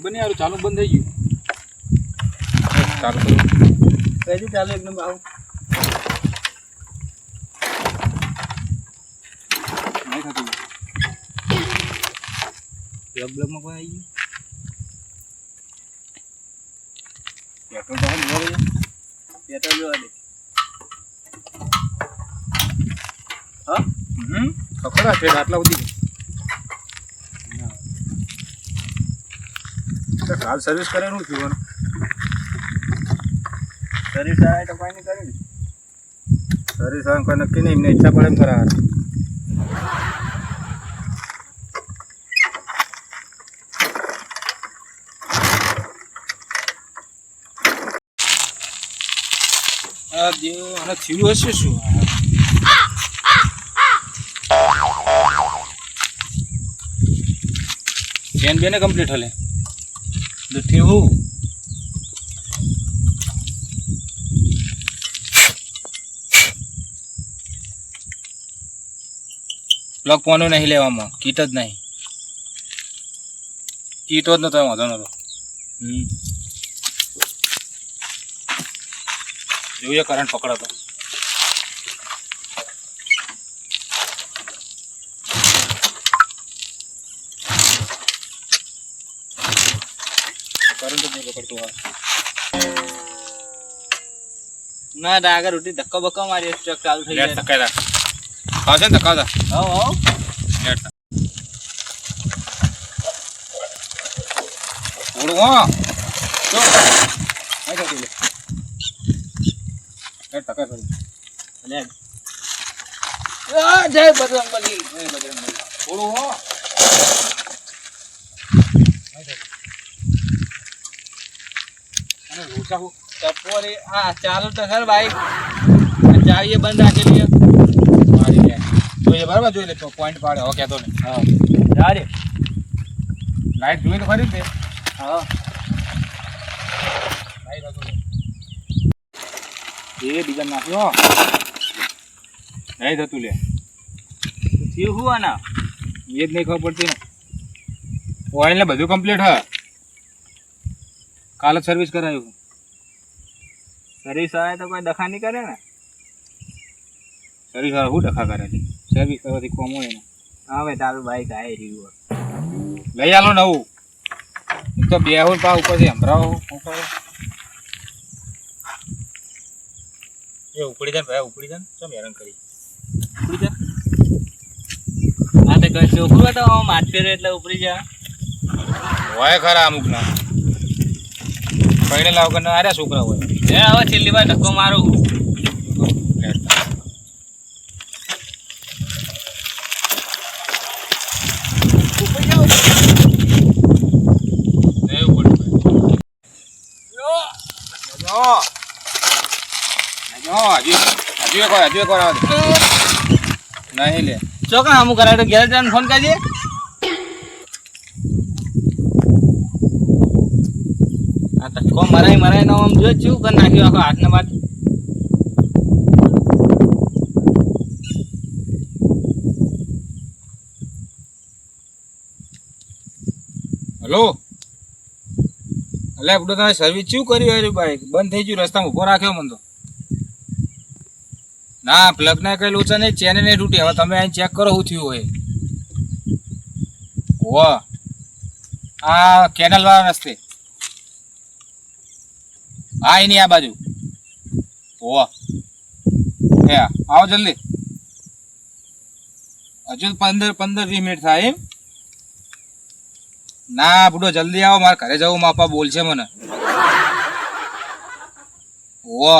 ખબર નહીં યાર ચાલુ બંધ થઈ ગયું. ચાલુ કરું. કઈથી ચાલુ એકદમ આવું નહીં થતું. પ્લગ બ્લગમાં કોઈ આવી ગયું? પેટ્રોલ તો હાલ જોવા દે. પેટ્રોલ જોવા દે. હા? હમ. ખખડા છે આટલા સુધી. તો કાલ સર્વિસ કરેલું થયું સર્વિસ આવે તો કોઈ નહીં કર્યું સર્વિસ આવે કોઈ નક્કી નહીં એમને ઈચ્છા પડે એમ કરાવે આ થયું હશે શું? ચેન બેને કમ્પ્લીટ હલે. તો થયું પ્લગ પોનો નહીં લેવામાં. કીટ જ નહીં. કીટો જ નતો, વાંધો નતો. જોઈએ કરંટ પકડો કરંટ જ નહીં પકડતો આ ના તો આગળ ઉઠી ધક્કો બક્કો મારી સ્ટ્રક ચાલુ થઈ લેટ જાય. તકાય તા આવશે ને તકાવ તા હવ હવ. લેટ ઉડવો હો તો આઈ જા લે લેટ ધક્કા કરી લે આ જય બજરંગબલી. જય બજરંગબલી. ઓળું હો અને લોચા હો ટપોરી આ ચાલુ તો સર બાઈક ચાવીએ બંધ રાખેલી છે. મારી લે જોઈએ બરાબર? જોઈ લે તો પોઈન્ટ પાડે. હવે કહેતો ને હા. ચાલે લાઈટ જોઈ તો ખરી જ ને હા. લાઈટ હતું એ બીજા નાખ્યો નહીં થતું લે. થયું હું આના? એ જ નહીં ખબર પડતી ને. ઓઇલ ને બધું કમ્પ્લીટ હ. કાલે સર્વિસ કરાયું. સર્વિસ આવે તો કોઈ દખા નહીં કરે ને? સર્વિસ વાળા શું ડખા કરે સર્વિસ કરવાથી કોમ હોય ને. હવે તારું બાઈક આવી રહ્યું હોય. લઈ આલો નવું. હું તો બે હું પા ઉપરથી હંભરાવો શું કરો? એ ઉપડી જાય ભાઈ, ઉપડી જાય ચમ હેરાન કરી. ઉપડી જા. હા તો કઈ છોકરું તો ફેરે એટલે ઉપરી જા. હોય ખરા અમુક ના પૈણે લાવ કે ના છોકરા હોય. એ હવે છેલ્લી વાર ધક્કો મારું. નહીં લે. ચોકા અમુક કરાય તો ઘેર ફોન કરજે. ધક્કો મરાય મરાય નો આમ જો ચૂ કરી નાખ્યું આખો હાથ ને બાદ. હલો? એટલે આપણે તમે સર્વિસ શું કર્યું હોય બાઈક બંધ થઈ ગયું, રસ્તામાં ઊભો રાખ્યો મને તો. ના પ્લગ ના કઈ લોચા નહીં ચેન નહીં તૂટી. હવે તમે અહીં ચેક કરો શું થયું હોય. હો આ કેનલ વાળા રસ્તે. હા એની આ બાજુ. હો હે આવો જલ્દી. હજુ પંદર પંદર વીસ મિનિટ થાય એમ. ના બુડો જલ્દી આવો મારે ઘરે જવું મારા પપ્પા બોલશે મને. ઓ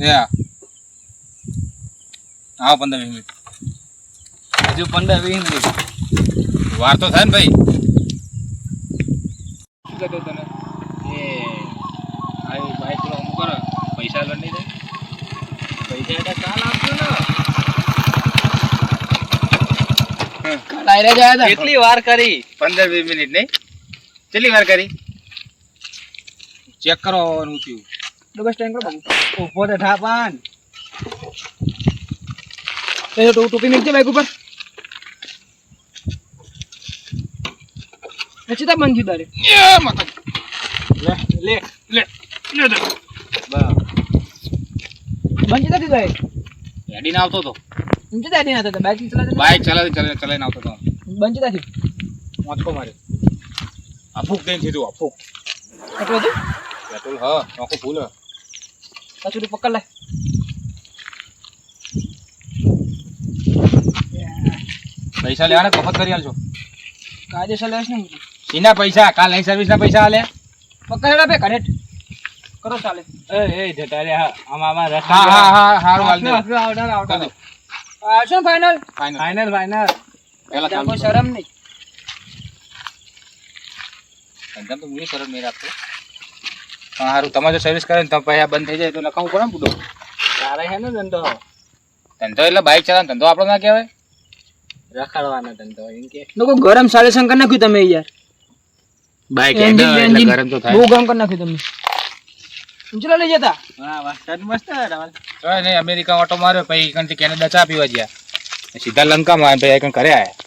હે. આવો પંદર વીસ મિનિટ. હજુ પંદર વીસ મિનિટ. વાર તો થાય ને ભાઈ શું કહેતો તને એ આ બાઈક પેલો અમુક કરો પૈસા લડ નહીં પૈસા કાલ આપજો ને થાય કેટલી વાર કરી? પંદર વીસ મિનિટ નહીં. કેટલી વાર કરી? ચેક કરો નું થયું. ડબલ સ્ટેન્ડ કરો ઊભો તો થા પાન એ તો ટોપી મેકજે બાઈક ઉપર. પછી તો બંધ થયું તારે. લે લે લે લે. બંધ થયું તારે હેડીને આવતો તો. ઊંચે દાડી ના થતા બાઇક ચલાવતા બાઇક ચલાવી ચલાવી ચલાવીને આવતો તો. બંધ થયું મોચકો માર્યો. અફૂક દઈને આ ફૂક. એટલું હતું? પેટ્રોલ હ નોખો ફૂલ. હા પાછું પકડ લે. પૈસા લેવાના કફત કરી આલજો? કાયદેસર લેશ ને એના પૈસા કાલ નહીં સર્વિસ ના પૈસા આલે. પકડ હેડા બે કરેટ કરો ચાલે. એ એ જટારે આમાં આમાં રસ હા હા હા હારું હાલ દે. આવડે આવડે. આવડે ચાલો આવશો ફાઇનલ ફાઇનલ ફાઇનલ ત્યાં ચાલુ શરમ નહીં. ધંધા તો હું શરમ નહીં રાખતો. પણ હારું તમારે જો સર્વિસ કરે ને તો પૈસા બંધ થઈ જાય તો લખાવું પડે ને બુડો. તારે હે ને ધંધો? ધંધો એટલે બાઇક ચલાવવાનો ધંધો આપણો ના કહેવાય. રખાડવાનો ધંધો એમ કે. લોકો ગરમ સાડે શંકર નાખ્યું તમે યાર. બાઇક એન્જિન ગરમ તો બહુ ગરમ કરી નાખ્યું તમે. ઊંચલા લઈ જતા? હા વરસાદ મસ્ત તમારે. કઈ નહીં અમેરિકા ઓટો માર્યો પછી કંથી કેનેડા ચા પીવા ગયા. સીધા લંકામાં આવ્યા પછી ઘરે આયા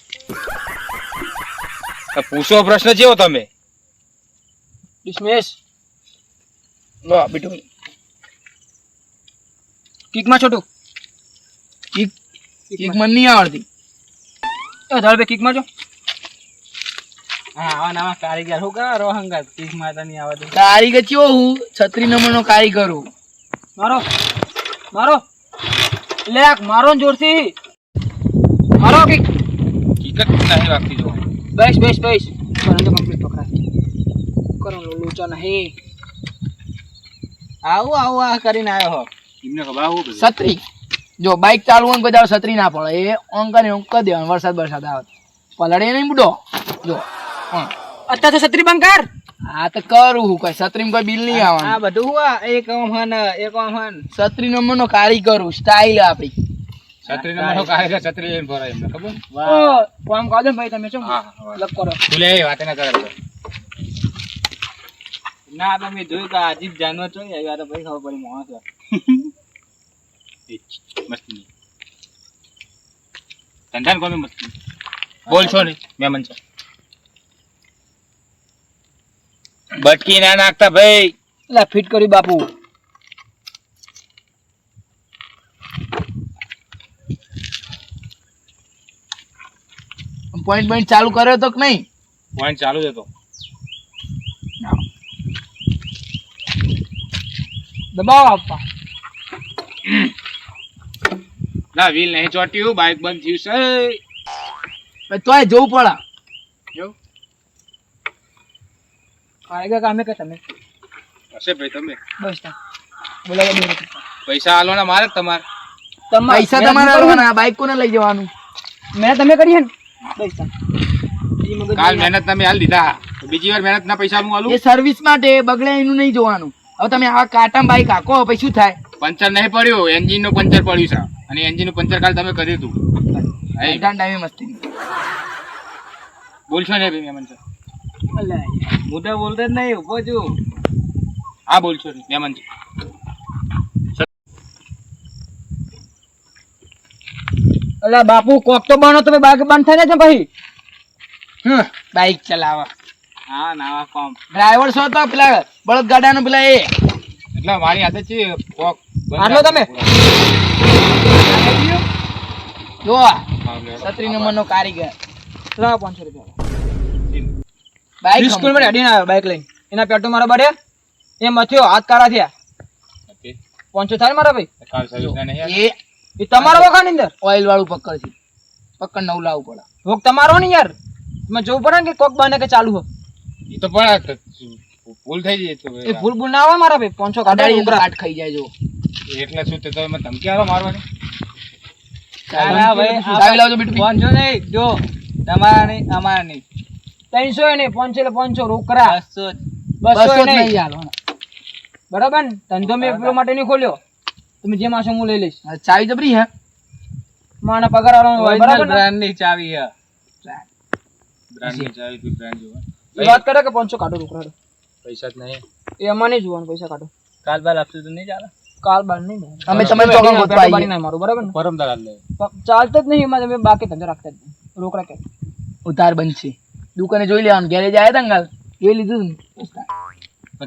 તો પૂછો પ્રશ્ન જેવો તમે. ડિસમિસ. લો બીટુ. કિકમાં છોટું. કિક કિક મને નહીં આવડતી. ધાર બે કિકમાં જો હા આવા નવા કારીગર શું કરો? રોહંગત પીસ માતા નહીં આવતું કારીગર ચિયો હું? છત્રી નંબરનો કારીગર હું. મારો મારો. લે મારો જોરથી. મારો કિક હકીકત નહીં વાગતી જો. બેસ બેસ બેસ. પણ કમ્પ્લીટ પકડાય. કરો લો નહીં. આવું આવું આ કરીને આવ્યો હો. એમને ખબર આવું છત્રી. જો બાઇક ચાલુ હોય ને કોઈ છત્રી ના પડે. એ ઓંકા ને દેવાનું વરસાદ વરસાદ આવે. પલળે નહીં બુડો. જો. અત્યારે છત્રી બંધ કર. હા તો કરું હું કઈ. છત્રી કોઈ બિલ નહીં આ આવવાનું. બધું હું એક ઓમ એક ઓમ હન. છત્રી નંબર નો કારીગર સ્ટાઈલ આપડી. છત્રી નંબર કાઢે છત્રી લઈને ભરાય એમને ખબર? ફોર્મ કાઢો ને ભાઈ તમે શું હા હા. લગ કરો? તું એ વાતે ના કરે ના તો મેં જોયું તો અજીબ જાનવર તો પછી ખબર પડી મસ્તી ધંધા કોમે મસ્તી. બોલ છો ને મહેમાન છો. બટકી ના નાખતા ભાઈ. એટલે ફિટ કરી બાપુ. પોઈન્ટ પોઈન્ટ ચાલુ કર્યો તો કે નહીં? પોઈન્ટ ચાલુ જ હતો. દબાવો આપવા ના વ્હીલ નહીં ચોટ્યું બાઇક બંધ થયું છે. તોય જવું પડે એવું? કારીગર કામે કે તમે? હશે ભાઈ તમે. બસ તા. બોલાવો પૈસા આલવાના મારે તમારે? તમારે- પૈસા તમારે આલવાના, બાઈક કોને લઈ જવાનું. મેં તમે કરી હે ને? બસ તા. કાલ મહેનત તમે હાલ દીધા. બીજી વાર મહેનત ના પૈસા હું આલું? એ સર્વિસ માટે બગડે એનું નહીં જોવાનું. હવે તમે આ કાટામ બાઈક આકો પછી શું થાય? પંચર નહીં પડ્યું એન્જિનનું પંચર પડ્યું છે. અને એન્જિનનું પંચર કાલ તમે કર્યું હતું ટાઈમે મસ્તી. બોલશો ને ભાઈ મેમન અલ્યા. હું તો બોલતો જ નહીં ઊભો છું. હા બોલશો ને મહેમાન છો. બાપુ કોક તો બનો તમે બાઈક બંધ થાય ને છે પછી બાઈક ચલાવવા. હા નાવા કોમ. ડ્રાઈવર છો તો પેલા બળદ ગાડાનો પેલા એ. એટલે મારી આદત છે કોક આટલો તમે? જો હા, છત્રી નંબર નો કારીગર. ત્રણ પાંચસો રૂપિયા. બાઈક સ્કૂલમાં હેડીને આવ્યો બાઈક લઈને એના પેટો મારા બડે એ મથ્યો હાથ કારા થયા Okay. થાય મારા ભાઈ એ એ તમારો વખાણ અંદર ઓઇલ વાળું પકડ છે પકડ નવું લાવવું પડે ભોગ તમારો ને યાર તમે જોવું પડે કે કોક બને કે ચાલુ હો એ તો પણ ભૂલ થઈ જાય તો એ ભૂલ ભૂલ ના આવે મારા ભાઈ કડાળી કાઢાડી અંદર કાટ ખાઈ જાય જો એટલે શું તે તો એમાં ધમકી આલો મારવાની ના ભાઈ આવી લાવજો બીટુ પહોંચો નહીં જો તમારા નહીં અમારા નહીં ત્રણસો નહીં પાંચસો એટલે પાંચસો રોકડા બસો જ. નહીં હાલો. બરાબર ને? ધંધો મેં પેલો માટે નહીં ખોલ્યો. તમે જે માસો હું લઈ લઈશ. ચાવી જબરી હે. મારા પગાર વાળો હોય બરાબર ને? brand ની ચાવી હે. બ્રાન્ડની ચાવી તું બ્રાન્ડ એ વાત કરે કે પાંચસો કાઢો રોકડા પૈસા જ નહીં. એ અમારે નહીં જોવાનું પૈસા કાઢો. કાલ બાર આપશે તો નહીં ચાલે? કાલ બાર નહીં અમે તમે તમારી ચોકન ગોતવા આવીએ. ના મારું બરાબર ને? પરમદાર લે ચાલતો જ નહીં એમાં તમે બાકી ધંધો રાખતા જ નહીં. રોકડા કે. ઉધાર બનશે. દુકાને જોઈ લેવાનું ગેરેજ આવ્યા હતા ને કાલ. જોઈ લીધું ને.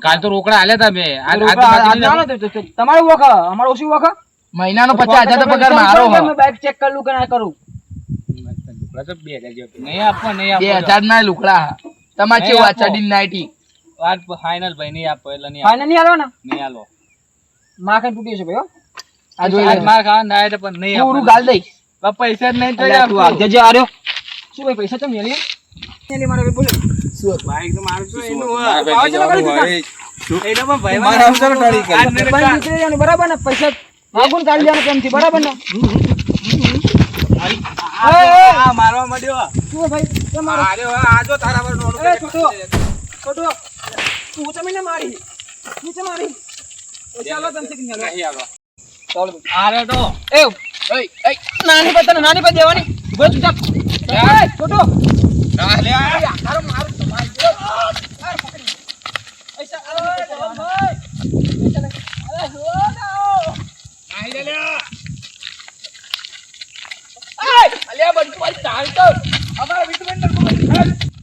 કાલ તો રોકડા આલ્યા હતા મેં તમારું વખત અમારું ઓછું વખત મહિનાનો પચાસ હજાર તો પગાર મારો બાઈક ચેક કરું કે ના કરું રોકડા તો બે હજાર જેવા નહીં આપવા નહીં બે હજાર ના લુકડા. તમારે કેવું આ નાઈટી વાત ફાઇનલ ભાઈ નહીં આપો એટલે નહીં ફાઇનલ નહીં આલો ને નહીં આલો માખણ તૂટી છે ભાઈ આ જોઈ માર ખાવા ના એટલે પણ નહીં પૂરું ગાલ દઈશ. પૈસા નહીં. જજે આર્યો શું ભાઈ પૈસા તમે બરાબર ને? પૈસા માગું ને કાઢી લેવાનું પ્રેમથી, બરાબર ને? આ મારવા માંડ્યો. શું ભાઈ? કેમ મારો? એ, છોટો, છોટો, તું ઊંચા મીંડે મારી. નીચે મારી. ચાલો આરે તો. એ નાની પર તને નાની પર દેવાની. છોટો. અલ્યા બધું અમારા વિટમેન્ટર